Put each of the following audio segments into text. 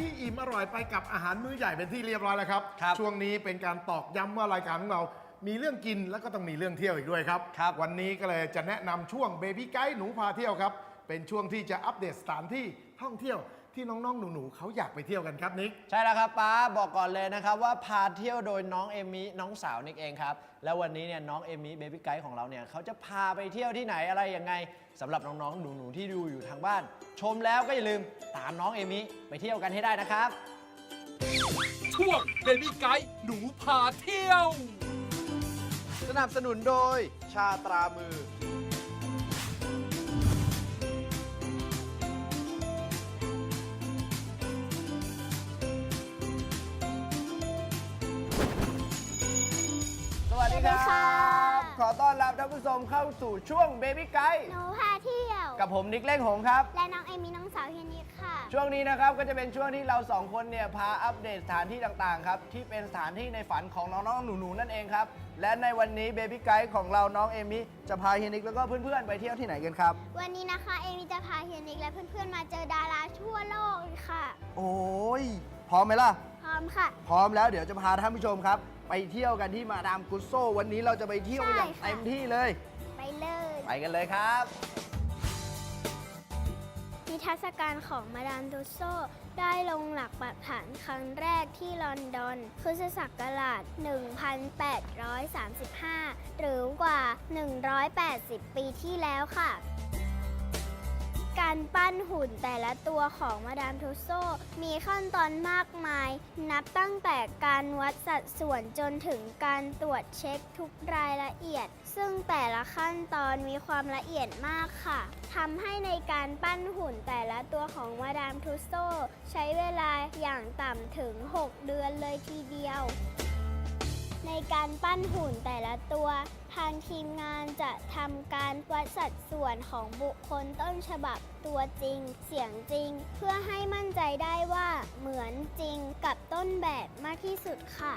ที่อิ่มอร่อยไปกับอาหารมื้อใหญ่เป็นที่เรียบร้อยแล้วครับ ครับช่วงนี้เป็นการตอกย้ำว่ารายการของเรา มีเรื่องกินแล้วก็ต้องมีเรื่องเที่ยวอีกด้วยครับ ครับวันนี้ก็เลยจะแนะนำช่วงเบบี้ไกด์หนูพาเที่ยวครับ เป็นช่วงที่จะอัปเดตสถานที่ท่องเที่ยว ที่น้องๆ หนูๆเขาอยากไปเที่ยวกันครับนิก ใช่แล้วครับป้าบอกก่อนเลยนะครับว่าพาเที่ยวโดยน้องเอมิน้องสาวนิกเองครับ แล้ววันนี้เนี่ยน้องเอมิเบบี้ไกด์ของเราเนี่ยเขาจะพาไปเที่ยวที่ไหนอะไรยังไงสำหรับน้องๆ หนูๆ ที่ดูอยู่ทางบ้าน ชมแล้วก็อย่าลืมตามน้องเอมิไปเที่ยวกันให้ได้นะครับ ช่วงเบบี้ไกด์หนูพาเที่ยว สนับสนุนโดยชาตรามือ สวัสดีครัสวัสดีค่ะ บ ขอต้อนรับท่านผู้ชมเข้าสู่ช่วง Baby Guide หนูพาเที่ยว กับผมนิกเล่งหงครับ และน้องเอมี่น้องสาวเฮียนิดค่ะ ช่วงนี้นะครับก็จะเป็นช่วงที่เราสองคนเนี่ยพาอัปเดตสถานที่ต่างๆครับที่เป็นสถานที่ในฝันของน้องๆหนูๆนั่นเองครับ และในวันนี้ Baby Guide ของเราน้องเอมิจะพาเฮียนิกแล้วก็เพื่อนๆไปเที่ยวที่ไหนกันครับ วันนี้นะคะเอมี่จะพาเฮียนิดและเพื่อนๆมาเจอดาราทั่วโลกเลยค่ะ โอ้ยพร้อมไหมล่ะพร้อ มค่ะ พร้อมแล้วเดี๋ยวจะพาท่านผู้ชมครับ ไปเที่ยวกันที่มาดามกุสโซ วันนี้เราจะไปเที่ยวกันอย่างใช่ค่ะ เต็มที่เลย ไปเลยไปกันเลยครับ นิทรรศการของมาดามดูโซ ได้ลงหลักปักฐานครั้งแรกที่ลอนดอนคริสตศักราช 1835 หรือกว่า 180 ปีที่แล้วค่ะ การปั้นหุ่นแต่ละตัวของมาดามทุสโซมีขั้นตอนมากมาย นับตั้งแต่การวัดสัดส่วนจนถึงการตรวจเช็คทุกรายละเอียด ซึ่งแต่ละขั้นตอนมีความละเอียดมากค่ะทำให้ในการปั้นหุ่นแต่ละตัวของมาดามทุสโซใช้เวลาอย่างต่ำถึง 6 เดือนเลยทีเดียว ในการปั้นหุ่นแต่ละตัว ทางทีมงานจะทำการวัดสัดส่วนของบุคคลต้นฉบับตัวจริง เสียงจริง เพื่อให้มั่นใจได้ว่าเหมือนจริงกับต้นแบบมากที่สุดค่ะ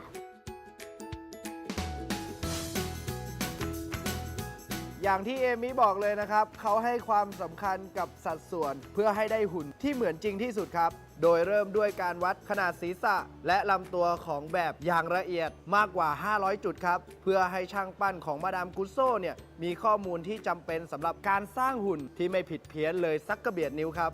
อย่างที่เอมิบอกเลยนะครับ เขาให้ความสำคัญกับสัดส่วน เพื่อให้ได้หุ่นที่เหมือนจริงที่สุดครับ โดยเริ่มด้วยการวัดขนาดศีรษะ และลำตัวของแบบอย่างละเอียดมากกว่า 500 จุดครับ เพื่อให้ช่างปั้นของมาดามกุสโซเนี่ยมีข้อมูลที่จำเป็นสำหรับการสร้างหุ่นที่ไม่ผิดเพี้ยนเลยสักกระเบียดนิ้วครับ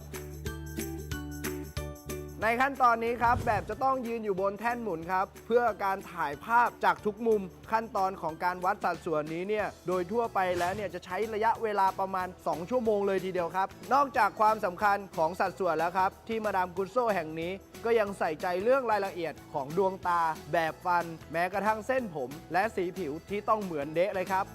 ในขั้นตอนนี้ครับแบบจะต้องยืนอยู่บนแท่นหมุนครับ เพื่อการถ่ายภาพจากทุกมุม ขั้นตอนของการวัดสัดส่วนนี้เนี่ยโดยทั่วไปแล้วเนี่ยจะใช้ระยะเวลาประมาณ 2 ชั่วโมงเลยทีเดียวครับ นอกจากความสำคัญของสัดส่วนแล้วครับ ที่มาดามกุสโซแห่งนี้ ก็ยังใส่ใจเรื่องรายละเอียดของดวงตา แบบฟัน แม้กระทั่งเส้นผม และสีผิวที่ต้องเหมือนเดะเลยครับ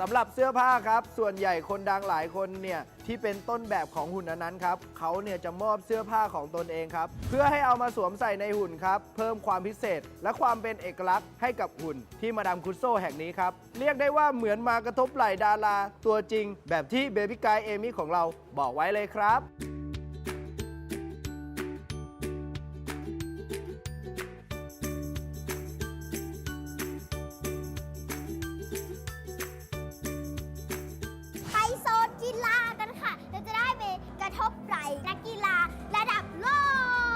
สำหรับเสื้อผ้าครับ ส่วนใหญ่คนดังหลายคนเนี่ยที่เป็นต้นแบบของหุ่นอันนั้นครับเขาเนี่ยจะมอบเสื้อผ้าของตนเองครับ เพื่อให้เอามาสวมใส่ในหุ่นครับ เพิ่มความพิเศษ และความเป็นเอกลักษณ์ให้กับหุ่นที่มาดามคุโซแห่งนี้ครับ เรียกได้ว่าเหมือนมากระทบไหล่ดาราตัวจริง แบบที่เบบี้กายเอมี่ของเราบอกไว้เลยครับ กระทบไหล่นักกีฬาระดับโล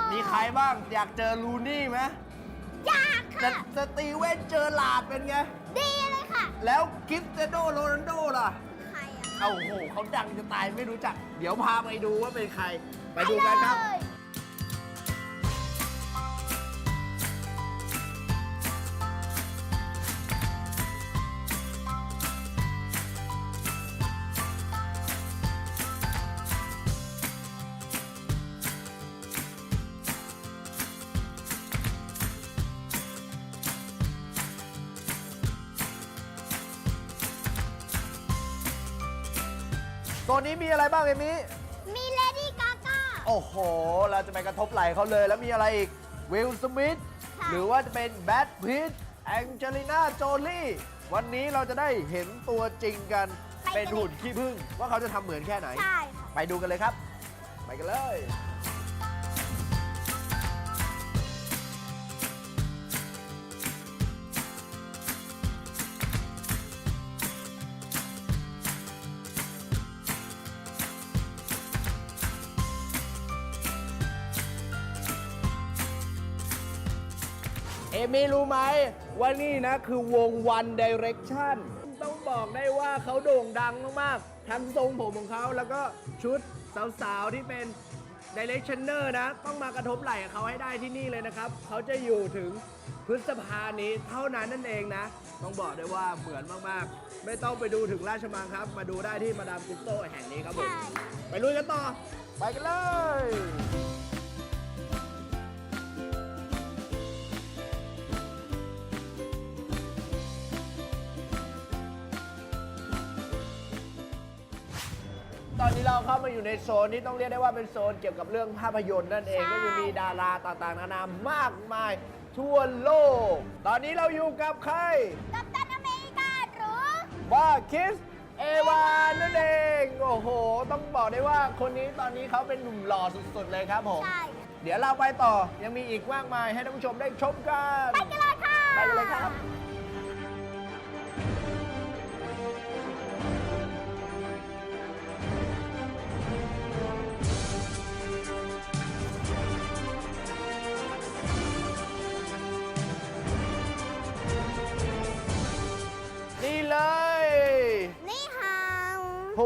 กมีใครบ้างอยากเจอลูนี่ไหมอยากจะค่ะ สตีเวนเจอร์ลาดเป็นไง ดีเลยค่ะ แล้วคริสเตยโนโรนัลโดล่ะ ใครอะเอาโหเขาดังจะตายไม่รู้จัก เดี๋ยวพาไปดูว่าเป็นใคร ไปดูกันครับ ไปเลย ตัวนี้มีอะไรบ้างเอมี่มีเลดี้กาก้า โอ้โห เราจะไปกระทบไหล่เขาเลย แล้วมีอะไรอีกวิลสมิธค่ะ หรือว่าจะเป็นแบทพิทแองเจลิน่าโจลี่วันนี้เราจะได้เห็นตัวจริงกันเป็นหุ่นขี้ผึ้งว่าเขาจะทำเหมือนแค่ไหน ใช่ค่ะ ไปดูกันเลยครับ ไปกันเลยต มี่รู้ไหมว่านี่นะคือวง One Direction ต้องบอกได้ว่าเขาโด่งดังมากๆ ทั้งทรงผมของเขาแล้วก็ชุดสาวๆ ที่เป็น Directioner นะ ต้องมากระทบไหล่กับเขาให้ได้ที่นี่เลยนะครับ เขาจะอยู่ถึงพฤษภานี้เท่านั้นนั่นเองนะ ต้องบอกได้ว่าเหมือนมากๆ ไม่ต้องไปดูถึงราชมังครับ มาดูได้ที่มาดามกุสโตแห่งนี้ครับผมใช่ไปลุยกันต่อ ไปกันเลย ตอนนี้เราเข้ามาอยู่ในโซนที่ต้องเรียกได้ว่าเป็นโซนเกี่ยวกับเรื่องภาพยนตร์นั่นเอง ใช่ ก็คือมีดาราต่างๆนานามากมาย ทั่วโลก ตอนนี้เราอยู่กับใครกัปตันอเมริกาหรือว่าคิส เอวานนั่นเอง โอ้โห ต้องบอกได้ว่าคนนี้ตอนนี้เขาเป็นหนุ่มหล่อสุดๆเลยครับผม ใช่เดี๋ยวเราไปต่อยังมีอีกมากมายให้ท่านผู้ชมได้ชมกัน ไปกันเลยค่ะ ไปกันเลยครับ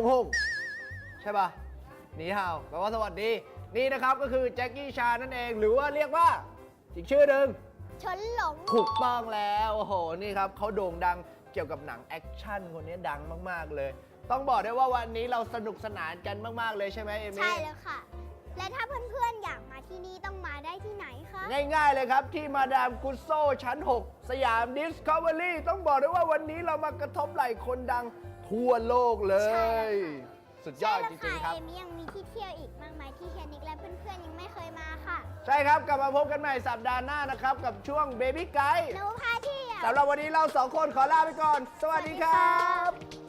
ฮงฮงใช่ปะนี่ฮาวแปลว่าสวัสดี นี่นะครับก็คือแจ็คกี้ชานั่นเอง หรือว่าเรียกว่าอีกชื่อหนึ่งชนหลง ถูกต้องแล้วโอ้โหนี่ครับเขาโด่งดังเกี่ยวกับหนังแอคชั่นคนนี้ดังมาก ๆ เลย ต้องบอกได้ว่าวันนี้เราสนุกสนานกันมาก ๆ เลยใช่ไหมเอมี่ ใช่แล้วค่ะ และถ้าเพื่อนๆอยากมาที่นี่ต้องมาได้ที่ไหนคะ ง่ายๆเลยครับ ที่มาดามกุสโซชั้น 6 สยามดิสคัฟเวอรี่ต้องบอกได้ว่าวันนี้เรามากระทบไหล่คนดัง ทั่วโลกเลใช่ยแล้วค่ะ สุดยอดจริงๆครับ เอมี่ยังมีที่เที่ยวอีกมากมายที่เฮนิกและเพื่อนๆยังไม่เคยมาค่ะใช่ครับ กลับมาพบกันใหม่สัปดาห์หน้านะครับ กับช่วง Baby Guide หนูพาเที่ยว สำหรับวันนี้เราสองคนขอลาไปก่อน สวัสดีครับสวัสดี